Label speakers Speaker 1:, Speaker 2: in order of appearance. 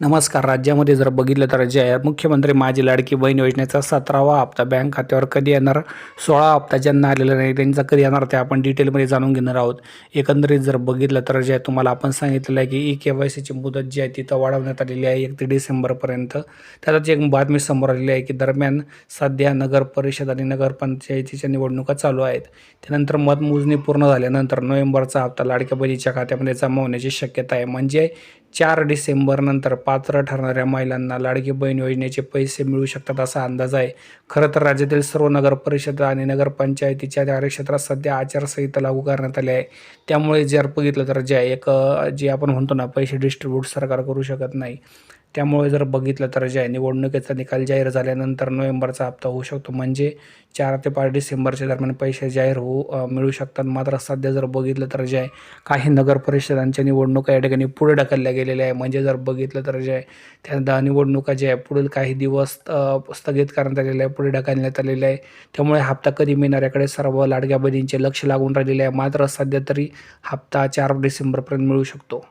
Speaker 1: नमस्कार. राज्यामध्ये जर बघितलं तर जे आहे मुख्यमंत्री माझी लाडकी बहीण योजनेचा सतरावा हप्ता बँक खात्यावर कधी येणार? सोळा हप्ता ज्यांना आलेला नाही त्यांचा कधी येणार? ते आपण डिटेलमध्ये जाणून घेणार आहोत. एकंदरीत जर बघितलं तर जे आहे तुम्हाला आपण सांगितलेलं आहे की ई के वाय सीची मुदत जी आहे तिथं वाढवण्यात आलेली आहे एक ते डिसेंबरपर्यंत त्यातच एक बातमी समोर आलेली आहे की दरम्यान सध्या नगर परिषद आणि नगरपंचायतीच्या निवडणुका चालू आहेत. त्यानंतर मतमोजणी पूर्ण झाल्यानंतर नोव्हेंबरचा हप्ता लाडक्या बहिणीच्या खात्यामध्ये जमा होण्याची शक्यता आहे. म्हणजे चार डिसेंबरनंतर पात्र ठरणाऱ्या महिलांना लाडकी बहीण योजनेचे पैसे मिळू शकतात असा अंदाज आहे. खरं तर राज्यातील सर्व नगर परिषद आणि नगरपंचायतीच्या कार्यक्षेत्रात सध्या आचारसंहिता लागू करण्यात आली आहे. त्यामुळे जर बघितलं तर जे एक जे आपण म्हणतो ना पैसे डिस्ट्रीब्यूट सरकार करू शकत नाही. त्यामुळे जर बघितलं तर जे आहे निवडणुकीचा निकाल जाहीर झाल्यानंतर नोव्हेंबरचा हप्ता होऊ शकतो. म्हणजे चार ते पाच डिसेंबरच्या दरम्यान पैसे जाहीर होऊ मिळू शकतात. मात्र सध्या जर बघितलं तर जे आहे काही नगर परिषदांच्या निवडणुका या ठिकाणी पुढे ढकलल्या गेलेल्या आहे म्हणजे जर बघितलं तर जे आहे त्या निवडणुका जे आहे पुढील काही दिवस स्थगित करण्यात आलेलं आहे पुढे ढकलण्यात आलेले आहे त्यामुळे हप्ता कधी मिळणार याकडे सर्व लाडक्या बहिणींचे लक्ष लागून राहिलेले आहे. मात्र सध्या तरी हप्ता चार डिसेंबरपर्यंत मिळू शकतो.